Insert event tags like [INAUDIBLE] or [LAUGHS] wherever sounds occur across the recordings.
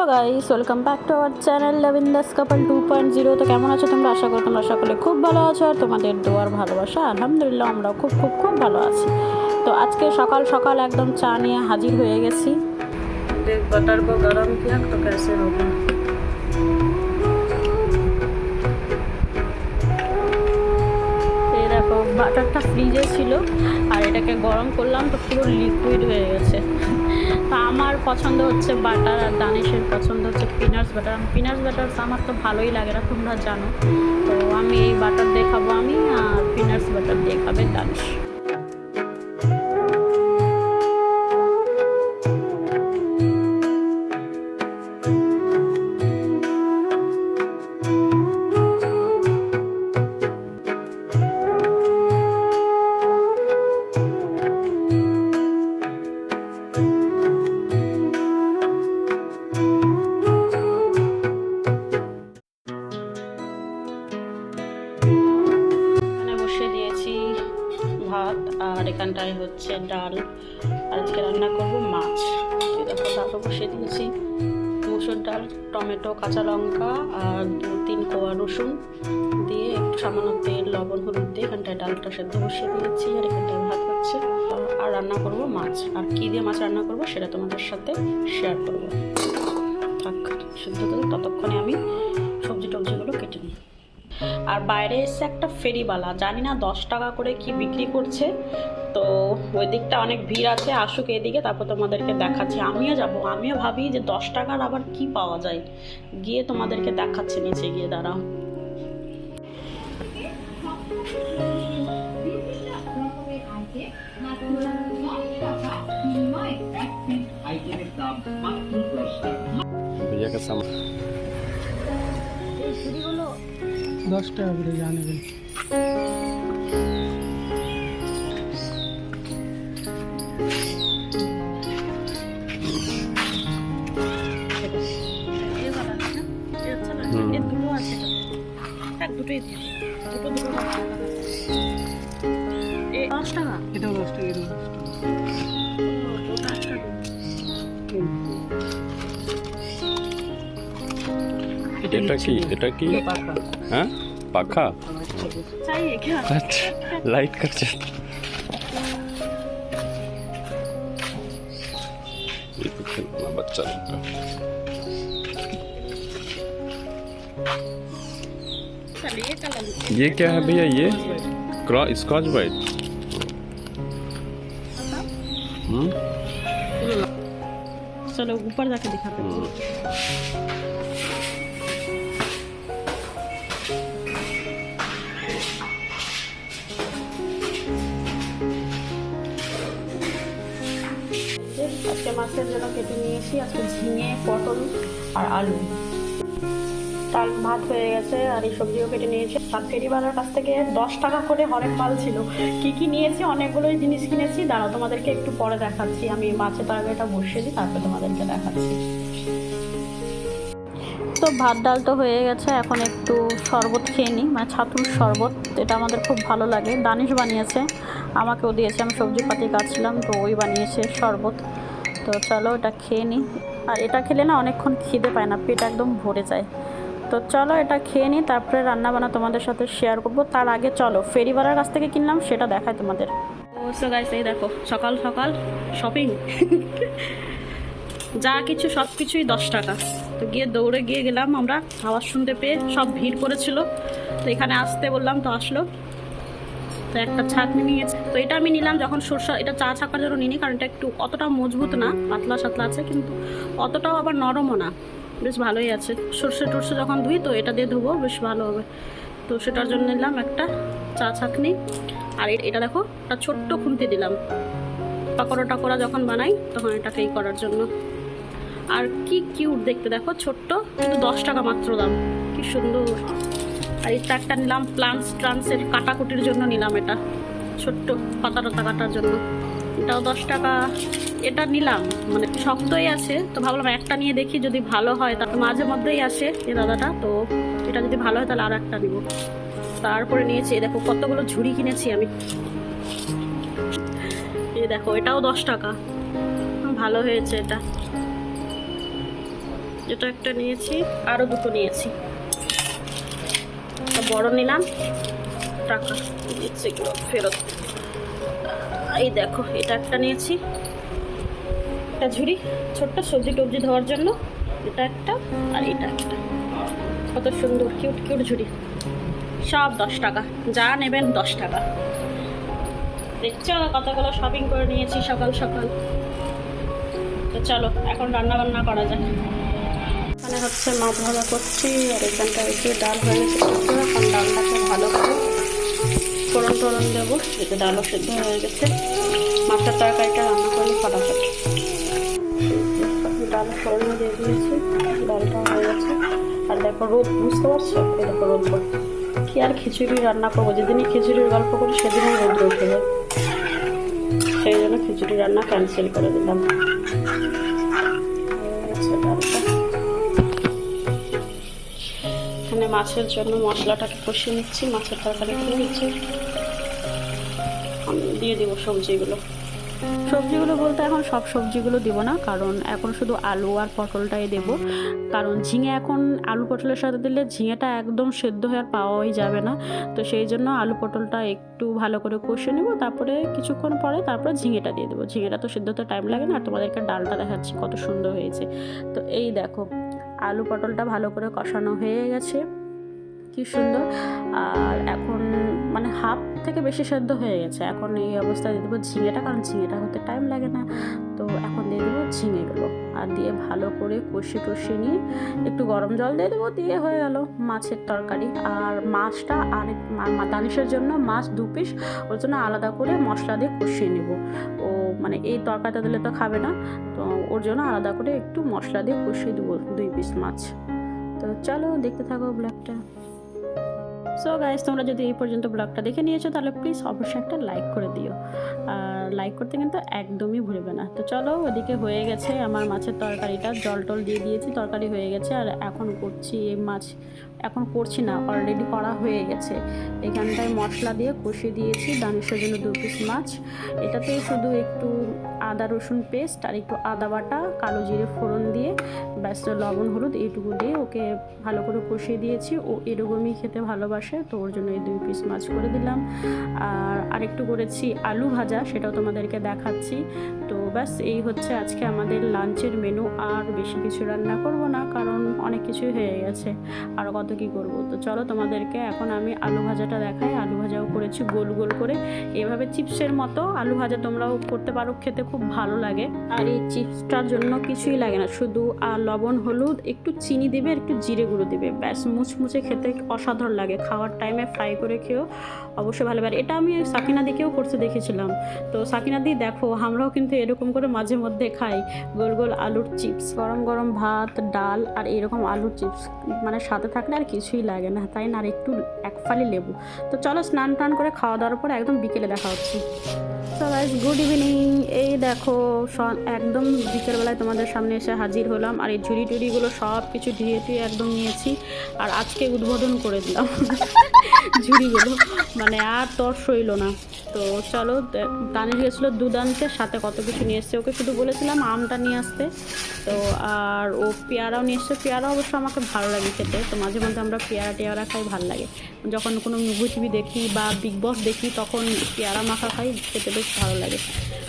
Hello guys, welcome back to our channel লাভিন্দাস couple two point zero. তো কেমন আছো তোমরা? আশা করো তোমরা সকলে খুব ভালো আছো আর তোমাদের দোয়ার ভালোবাসা, আলহামদুলিল্লাহ আমরাও খুব খুব খুব ভালো আছি। তো আজকে সকাল সকাল একদম চা নিয়ে হাজির হয়ে গেছি। বাটার গরম কেসে হবে? বাটারটা ফ্রিজে ছিল আর এটাকে গরম করলাম তো পুরো লিকুইড হয়ে গেছে। তা আমার পছন্দ হচ্ছে বাটার আর দানিশের পছন্দ হচ্ছে পিনাটস বাটার পিনাটস বাটার আমার তো ভালোই লাগে না, তোমরা জানো। তো আমি এই বাটার দেখাবো আমি আর পিনাটস বাটার দেখাবে খাবে দানিশ। আর এখানটায় হচ্ছে ডাল। আজকে রান্না করব মাছ। দেখো ডালও বসিয়ে দিয়েছি মুসুর ডাল, টমেটো, কাঁচা লঙ্কা আর দু, তিন কোয়া রসুন। দিয়ে একটু সামান্য তেল, লবণ, হলুদ দিয়ে এখানটায় ডালটা সেদ্ধ বসিয়ে দিয়েছি আর এখানটায় ভাত হচ্ছে। আর রান্না করব মাছ। আর কী দিয়ে মাছ রান্না করব সেটা তোমাদের সাথে শেয়ার করব। থাক সিদ্ধ ততক্ষণে আমি সবজি টবজিগুলো কেটে নিই। আর বাইরে এসে একটা ফেরিওয়ালা জানি না দশ টাকা করে কি বিক্রি করছে তো ওই দিকটা অনেক ভিড় আছে আসুক এদিকে তারপর তোমাদেরকে দেখাচ্ছি আমিও যাব আমিও ভাবি যে দশ টাকার আবার কি পাওয়া যায় গিয়ে তোমাদেরকে দেখাচ্ছে নিচে গিয়ে দাঁড়াও भैया का सामान দশ টাকা করে যা নেবেন দুটো দুটো দশ টাকা এটাও দশ টাকা এটাও দশ টাকা এটা কি এটা কি টাকা হ্যাঁ পাখা चाहिए क्या अच्छा लाइट कर चल ये तो खेलना बच्चा लोग का चलिए कलर ये क्या है भैया ये क्रॉ स्कॉच ब्राइट हम्म चलो ऊपर जाके दिखाते हैं মাছের জন্য কেটে নিয়েছি আজকে ঝিঙে, পটল আর আলু। ডাল ভাত হয়ে গেছে আর এই সবজিও কেটে নিয়েছি। আর ফেরিওয়ালার কাছ থেকে দশ টাকা করে হরেক মাল ছিল। কি কি নিয়েছি, অনেকগুলোই জিনিস কিনেছি। দাঁড়াও, তোমাদেরকে একটু পরে দেখাচ্ছি। আমি মাছের তরকারিটা বসিয়ে দিই, তারপরে তোমাদেরকে দেখাচ্ছি। তো ভাত ডাল তো হয়ে গেছে, এখন একটু শরবত খেয়ে নিই। মানে ছাতুর শরবত, এটা আমাদের খুব ভালো লাগে। দানিশ বানিয়েছে, আমাকেও দিয়েছে। আমি সবজি পাতি কাটছিলাম তো ওই বানিয়েছে শরবত। তো চলো, এটা খেয়ে নিই আর এটা খেলে না অনেকক্ষণ খিদে পায় না, পেট একদম ভরে যায়। তো চলো, এটা খেয়ে নিই তারপরে রান্না বান্না তোমাদের সাথে শেয়ার করব। তার আগে চলো, ফেরিওয়ালার কাছ থেকে কিনলাম, সেটা দেখায় তোমাদের। অবশ্য দেখো, সকাল সকাল শপিং যা কিছু, সব কিছুই দশ টাকা। তো গিয়ে দৌড়ে গিয়ে গেলাম আমরা আওয়াজ শুনতে পেয়ে সব ভিড় করেছিল তো এখানে আসতে বললাম, তো আসলো। তো একটা ছাঁকনি নিয়েছে তো এটা আমি নিলাম যখন সরষা এটা চা ছাকার জন্য নিনি কারণ এটা একটু অতটা মজবুত না, পাতলা সাতলা আছে, কিন্তু অতটাও আবার নরমও না। বেশ ভালোই আছে। সর্ষে টর্ষে যখন ধুই, তো এটা দিয়ে ধুবো, বেশ ভালো হবে। তো সেটার জন্য নিলাম একটা চা ছাকনি। আর এটা দেখো, একটা ছোট্ট খুন্তি দিলাম। পাকোড়া টাকোড়া যখন বানাই, তখন এটাকেই করার জন্য। আর কি কিউট দেখতে, দেখো, ছোট্ট, কিন্তু দশ টাকা মাত্র দাম। কি সুন্দর। আর এই একটা নিলাম প্লান্টস ট্রান্সের কাটাকুটির জন্য নিলাম এটা। ছোট্ট পাতা টাতা কাটার জন্য। এটাও দশ টাকা। এটা নিলাম মানে শক্তই আছে, তো ভাবলাম একটা নিয়ে দেখি যদি ভালো হয়। তারপর মাঝে মধ্যেই আসে এই দাদাটা, তো এটা যদি ভালো হয় তাহলে আর একটা নিব তারপরে নিয়েছি দেখো কতগুলো ঝুড়ি কিনেছি আমি। এই দেখো, এটাও দশ টাকা। ভালো হয়েছে এটা। এটা একটা নিয়েছি আরও দুটো নিয়েছি। একটা বড় নিলাম। টাকা দিচ্ছি এগুলো ফেরত। এই দেখো, এটা একটা নিয়েছি। একটা ঝুড়ি, ছোট্ট সবজি টবজি ধোয়ার জন্য। এটা একটা আর এটা একটা। কত সুন্দর, কিউট কিউট ঝুড়ি। সব দশ টাকা। যা নেবেন দশ টাকা। দেখছ কতগুলো শপিং করে নিয়েছি সকাল সকাল। তো চলো, এখন রান্না বান্না করা যাক। এখানে হচ্ছে মাছ ভাজা করছি, আর এখানটা একটু ডাল হয়ে গেছে এখন ডালটাকে ভালো করে ফোড়ন টোড়ন দেবো এতে ডালও সিদ্ধ হয়ে গেছে। মাছের তরকারিটা রান্না করলে ফটাফট। ডাল ফোড়ন দিয়ে দিয়েছি, ডালটা হয়ে গেছে। আর দেখো রোদ, বুঝতে পারছ? এই দেখো রোদ। কি আর খিচুড়ি রান্না করব? যেদিনই খিচুড়ির গল্প করি, সেদিনই রোদ উঠে যায় সেই জন্য খিচুড়ি রান্না ক্যান্সেল করে দিলাম। এখানে মাছের জন্য মশলাটাকে কষিয়ে নিচ্ছি, মাছের তরকারি করে নিচ্ছি। আমি দিয়ে দিব সবজিগুলো। সবজিগুলো বলতে এখন সব সবজিগুলো দিব না, কারণ এখন শুধু আলু আর পটলটাই দেব। কারণ ঝিঙে এখন আলু পটলের সাথে দিলে ঝিঙেটা একদম সেদ্ধ হয়ে আর পাওয়াই যাবে না। তো সেই জন্য আলু পটলটা একটু ভালো করে কষে নেব, তারপরে কিছুক্ষণ পরে তারপরে ঝিঙেটা দিয়ে দেবো। ঝিঙেটা তো সেদ্ধ হতে টাইম লাগে না, আর তোমাদেরকে ডালটা দেখাচ্ছি কত সুন্দর হয়েছে। তো এই দেখো আলু পটলটা ভালো করে কষানো হয়ে গেছে। কি সুন্দর। আর এখন মানে হাফ থেকে বেশি সেদ্ধ হয়ে গেছে। এখন এই অবস্থায় দিয়ে দেবো ঝিঙেটা, কারণ ঝিঙেটা হতে টাইম লাগে না। তো এখন দিয়ে দেবো ঝিঙে ঝিঙেগুলো। আর দিয়ে ভালো করে কষে টষে নিয়ে একটু গরম জল দিয়ে দেবো, দিয়ে হয়ে গেল মাছের তরকারি। আর মাছটা আরেক মা- দানিশের জন্য মাছ দু পিস ওর জন্য আলাদা করে মশলা দিয়ে কষিয়ে নেব। ও মানে এই তরকারিটা দিলে তো খাবে না, তো ওর জন্য আলাদা করে একটু মশলা দিয়ে কষিয়ে দেবো দুই পিস মাছ। তো চলো দেখতে থাকো ব্লগটা সো গাইজ তোমরা যদি এই পর্যন্ত ব্লগটা দেখে নিয়েছো, তাহলে প্লিজ অবশ্যই একটা লাইক করে দিও। আর লাইক করতে কিন্তু একদমই ভুলবে না। তো চলো, ওদিকে হয়ে গেছে আমার মাছের তরকারিটা। জল টল দিয়ে দিয়েছি, তরকারি হয়ে গেছে। আর এখন করছি এই মাছ, এখন করছি না অলরেডি করা হয়ে গেছে। এখানটায় মশলা দিয়ে কষিয়ে দিয়েছি। দানিশের জন্য দু পিস মাছ। এটাতে শুধু একটু আদা রসুন পেস্ট আর একটু আদা বাটা, কালো জিরে ফোড়ন দিয়ে ব্যস্ত লবণ, হলুদ এইটুকু দিয়ে ওকে ভালো করে কষিয়ে দিয়েছি। ও এরকমই খেতে ভালোবাসে, তো ওর জন্য এই দুই পিস মাছ করে দিলাম। আর আরেকটু করেছি আলু ভাজা, সেটাও তোমাদেরকে দেখাচ্ছি। তো ব্যাস, এই হচ্ছে আজকে আমাদের লাঞ্চের মেনু আর বেশি কিছু রান্না করব না, কারণ অনেক কিছুই হয়ে গেছে। আর কত কি করব? তো চলো তোমাদেরকে এখন আমি আলু ভাজাটা দেখাই। আলু ভাজাও করেছি গোল গোল করে। এভাবে চিপসের মতো আলু ভাজা তোমরাও করতে পারো, খেতে খুব ভালো লাগে। আর এই চিপসটার জন্য কিছুই লাগে না। শুধু আর লবণ, হলুদ, একটু চিনি দিবে, একটু জিরে গুঁড়ো দিবে। ব্যাস মুচমুচে খেতে অসাধারণ লাগে। খাওয়ার টাইমে ফ্রাই করে খেয়েও অবশ্যই ভালো লাগে। এটা আমি সাকিনা দিকেও করতে দেখেছিলাম। তো সাকিনা দি, দেখো, আমরাও কিন্তু এরকম করে মাঝে মধ্যে খাই। গোল গোল আলুর চিপস, গরম গরম ভাত, ডাল, আর এরকম আলুর চিপস মানে সাথে থাকলে আর কিছুই লাগে না, তাই না? আর একটু এক ফালি লেবু। তো চলো স্নান টান করে খাওয়া দাওয়ার পর একদম বিকেলে দেখা হচ্ছে। তো গাইজ গুড ইভিনিং এই দেখো একদম বিকেলবেলায় তোমাদের সামনে এসে হাজির হলাম, আর এই ঝুড়ি টুড়িগুলো সব কিছু ধুয়ে টুয়ে একদম নিয়েছি, আর আজকে উদ্বোধন করে দিলাম। [LAUGHS] ঝুড়িগুলো মানে আর তর সইল না। তো চলো দানিশ গেছিল দুধ আনতে, সাথে কত কিছু নিয়ে এসছে। ওকে শুধু বলেছিলাম আমটা নিয়ে আসতে। তো আর ও পেয়ারাও নিয়ে এসছে। পেয়ারা অবশ্য আমাকে ভালো লাগে খেতে। তো মাঝে মধ্যে আমরা পেয়ারা টেয়ারা খাই, ভালো লাগে। যখন কোনো মুভি টিভি দেখি বা বিগ বস দেখি, তখন পেয়ারা মাখা খাই, খেতে বেশ ভালো লাগে।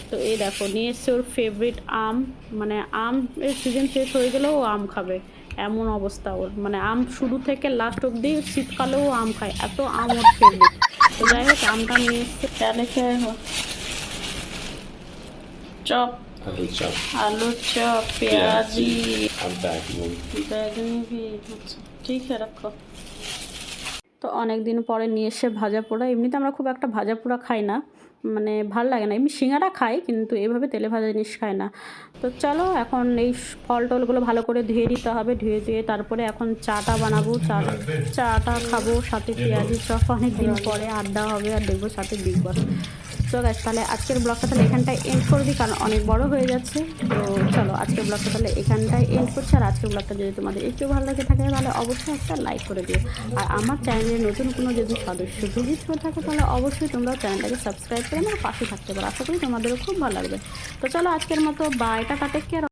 তো এই দেখো, নিয়ে এসছে ওর ফেভারিট আম। মানে আম এর সিজন শেষ হয়ে গেলেও ও আম খাবে। এমন অবস্থা ওর মানে আম শুরু থেকে লাস্ট অবধি শীতকালেও আম খায় এত আম ওর ফেভারিট তো যাই হোক আমটা নিয়ে এসছে তাহলে খেয়ে হোক চপ आलू चॉप आलू चॉप प्याजी और बैगन बैगनी भी अच्छा ठीक है रखो তো অনেক দিন পরে নিয়ে এসে ভাজা পোড়া। এমনিতে আমরা খুব একটা ভাজা পোড়া খাই না মানে ভালো লাগে না। এমনি সিঙ্গারা খাই, কিন্তু এভাবে তেলে ভাজা জিনিস খাই না। তো চলো এখন এই ফল টলগুলো ভালো করে ধুয়ে দিতে হবে। ধুয়ে ধুয়ে তারপরে এখন চাটা বানাবো। চা, চাটা খাব সাথে পেঁয়াজি চপ। অনেক দিন পরে আড্ডা হবে আর দেখব সাথে বিগ বস। তো গাছ তাহলে আজকের ব্লগটা তাহলে এখানটায় এন্ড করে দিই, কারণ অনেক বড় হয়ে যাচ্ছে। তো চলো, আজকের ব্লগটা তাহলে এখানটায় এন্ড করছি। আর আজকের ব্লগটা যদি তোমাদের একটু ভালো লাগে থাকে, তাহলে অবশ্যই একটা লাইক করে দিও। আর আমার চ্যানেলে নতুন কোনো যদি সদস্য ভিজিট করে থাকে, তাহলে অবশ্যই তোমরা চ্যানেলটাকে সাবস্ক্রাইব করে আমার পাশে থাকতে পারো। আশা করি তোমাদেরও খুব ভালো লাগবে। তো চলো, আজকের মতো বা এটা কাটে কে